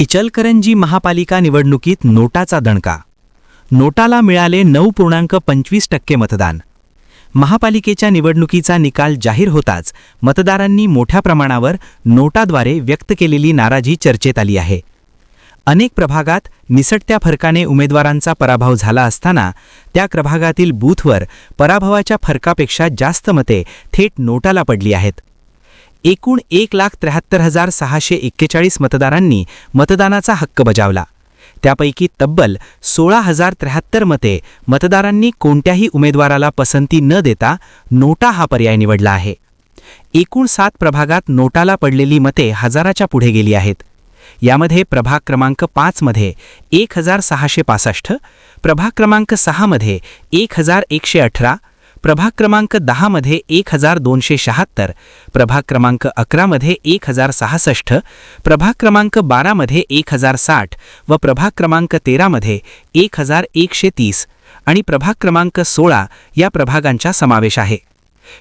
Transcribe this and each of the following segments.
इचलकरंजी महापालिका निवडणुकीत नोटाचा दणका. नोटाला मिळाले नऊ पूर्णांक पंचवीस टक्के मतदान. महापालिकेच्या निवडणुकीचा निकाल जाहीर होताच मतदारांनी मोठ्या प्रमाणावर नोटाद्वारे व्यक्त केलेली नाराजी चर्चेत आली आहे. अनेक प्रभागात निसटत्या फरकाने उमेदवारांचा पराभव झाला असताना त्या प्रभागातील बूथवर पराभवाच्या फरकापेक्षा जास्त मते थेट नोटाला पडली आहेत. एकूण एक लाख त्र्याहत्तर हजार सहाशे एक्केचाळीस मतदारांनी मतदानाचा हक्क बजावला. त्यापैकी तब्बल सोळा हजार त्र्याहत्तर मते मतदारांनी कोणत्याही उमेदवाराला पसंती न देता नोटा हा पर्याय निवडला आहे. एकूण सात प्रभागात नोटाला पडलेली मते हजाराच्या पुढे गेली आहेत. यामध्ये प्रभाग क्रमांक पाचमध्ये एक हजार सहाशे पासष्ट प्रभाग क्रमांक सहामध्ये एक हजार एकशे अठरा प्रभाग क्रमांक दहामध्ये एक हजार दोनशे शहात्तर प्रभाग क्रमांक अकरामध्ये एक हजार सहासष्ट प्रभाग क्रमांक बारामध्ये एक हजार साठ व प्रभाग क्रमांक तेरामध्ये एक हजार एकशे तीस आणि प्रभाग क्रमांक सोळा या प्रभागांचा समावेश आहे.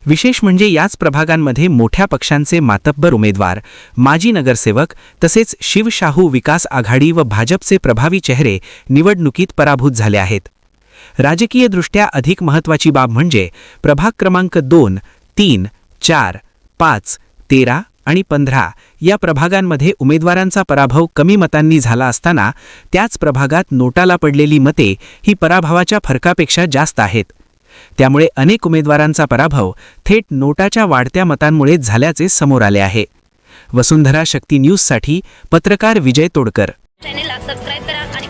विशेष म्हणजे याच प्रभागांमध्ये मोठ्या पक्षांचे मातब्बर उमेदवार माजी नगरसेवक तसेच शिवशाहू विकास आघाडी व भाजपचे प्रभावी चेहरे निवडणुकीत पराभूत झाले आहेत. राजकीयदृष्ट्या अधिक महत्त्वाची बाब म्हणजे प्रभाग क्रमांक दोन तीन चार पाच तेरा आणि पंधरा या प्रभागांमध्ये उमेदवारांचा पराभव कमी मतांनी झाला असताना त्याच प्रभागात नोटाला पडलेली मते ही पराभवाच्या फरकापेक्षा जास्त आहेत. त्यामुळे अनेक उमेदवारांचा पराभव थेट नोटाच्या वाढत्या मतांमुळे झाल्याचे समोर आले आहे. वसुंधरा शक्ती न्यूजसाठी पत्रकार विजय तोडकर. चॅनेलला सबस्क्राईब करा.